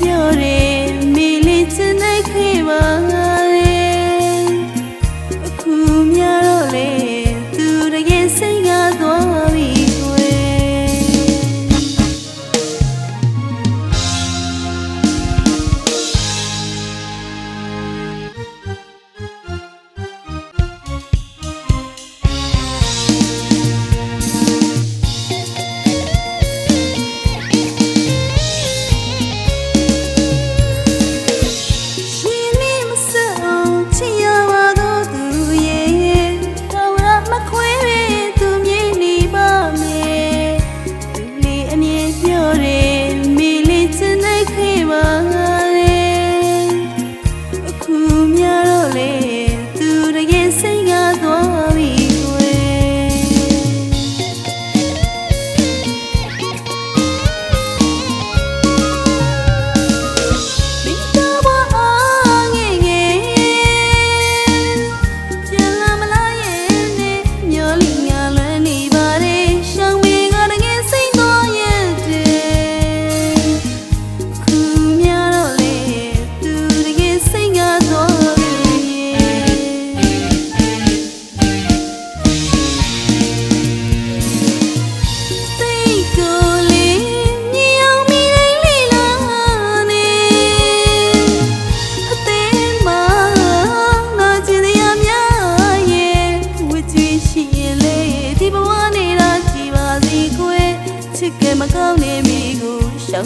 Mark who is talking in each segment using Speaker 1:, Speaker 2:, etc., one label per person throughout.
Speaker 1: ပြောရဲမေလေးချင်တဲ့ခေပါ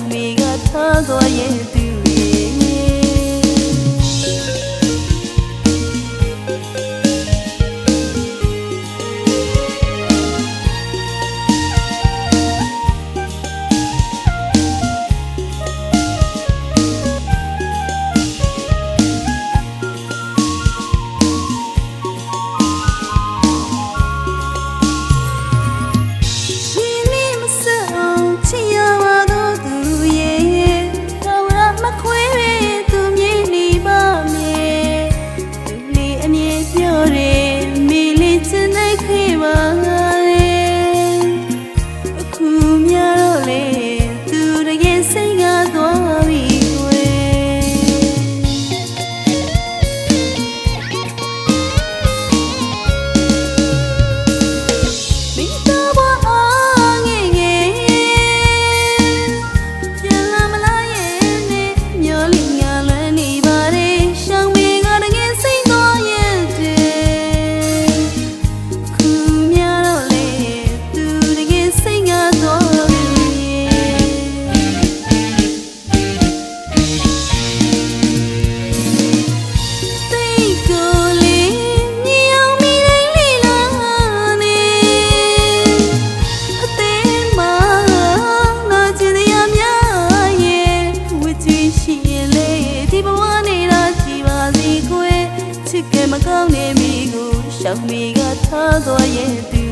Speaker 1: မိကထားသွားရဲ့ lloré မိကထားတော်ရဲ့သူ